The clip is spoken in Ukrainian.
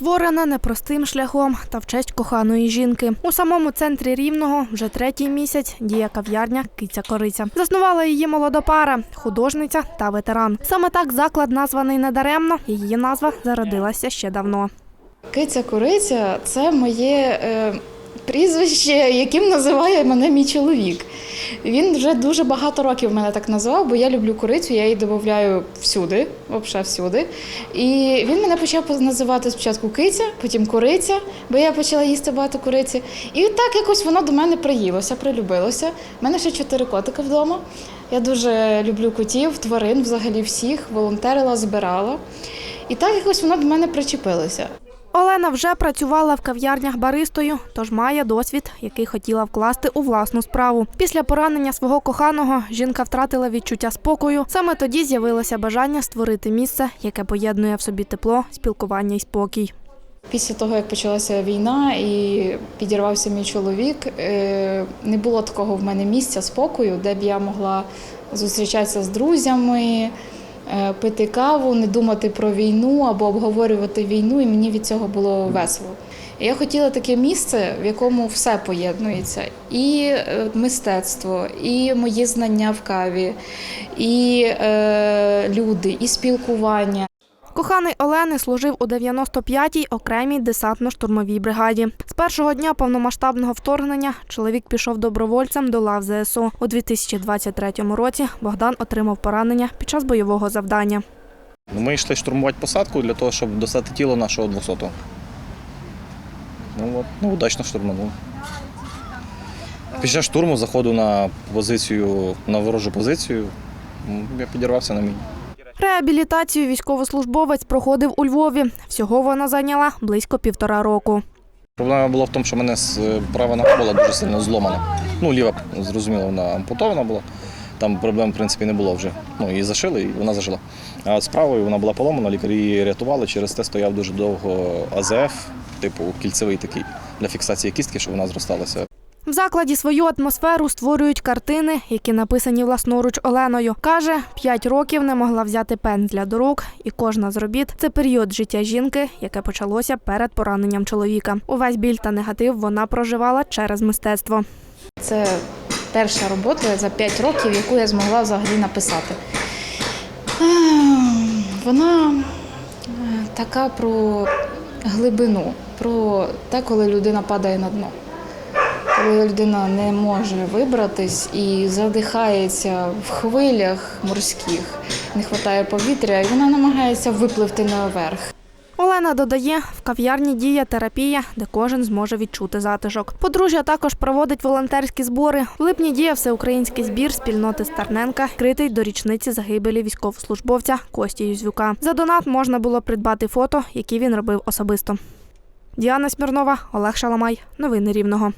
Створене непростим шляхом та в честь коханої жінки. У самому центрі Рівного вже третій місяць діє кав'ярня Киця Кориця. Заснувала її молода пара, художниця та ветеран. Саме так заклад названий недаремно. Її назва зародилася ще давно. Киця Куриця це моє е, прізвище, яким називає мене мій чоловік. Він вже дуже багато років мене так називав, бо я люблю курицю, я її додаю всюди, взагалі всюди. І він мене почав називати спочатку киця, потім куриця, бо я почала їсти багато куриці. І так якось воно до мене приїлося, прилюбилося. У мене ще чотири котика вдома. Я дуже люблю котів, тварин, взагалі всіх, волонтерила, збирала. І так якось воно до мене причепилося. Олена вже працювала в кав'ярнях баристою, тож має досвід, який хотіла вкласти у власну справу. Після поранення свого коханого жінка втратила відчуття спокою. Саме тоді з'явилося бажання створити місце, яке поєднує в собі тепло, спілкування і спокій. Після того, як почалася війна і підірвався мій чоловік, е, не було такого в мене місця спокою, де б я могла зустрічатися з друзями, пити каву, не думати про війну або обговорювати війну, і мені від цього було весело. Я хотіла таке місце, в якому все поєднується: і е, мистецтво, і мої знання в каві, і е, люди, і спілкування. Коханий Олени служив у 95-й окремій десантно-штурмовій бригаді. З першого дня повномасштабного вторгнення чоловік пішов добровольцем до лав ЗСУ. У 2023 році Богдан отримав поранення під час бойового завдання. Ну, Ми йшли штурмувати посадку для того, щоб достати тіло нашого 200-го. Ну, от, ну, удачно штурманув. Під час штурму заходу на позицію, на ворожу позицію, я підірвався на міні. Реабілітацію військовослужбовець проходив у Львові. Всього вона зайняла близько півтора року. Проблема була в тому, що в мене з- права нога була дуже сильно зломана. Ну, ліва, зрозуміло, вона ампутована була. Там проблем, в принципі, не було вже. Ну, її зашили, і вона зажила. А з правою вона була поломана, лікарі її рятували. Через те стояв дуже довго АЗФ, типу кільцевий такий, для фіксації кістки, щоб вона зросталася. В закладі свою атмосферу створюють картини, які написані власноруч Оленою. Каже, п'ять років не могла взяти пензля до рук, і кожна з робіт це період життя жінки, яке почалося перед пораненням чоловіка. Увесь біль та негатив вона проживала через мистецтво. Це перша робота за 5 років, яку я змогла взагалі написати. Ем, Вона е, така про глибину, про те, коли людина падає на дно. Коли людина не може вибратись і задихається в хвилях морських, не вистачає повітря, і вона намагається випливти наверх. Олена додає, в кав'ярні діє терапія, де кожен зможе відчути затишок. Подружжя також проводить волонтерські збори. В липні діє всеукраїнський збір спільноти Старненка, критий до річниці загибелі військовослужбовця Кості Юзюка. За донат можна було придбати фото, які він робив особисто. Діана Смірнова, Олег Шаламай. Новини Рівного.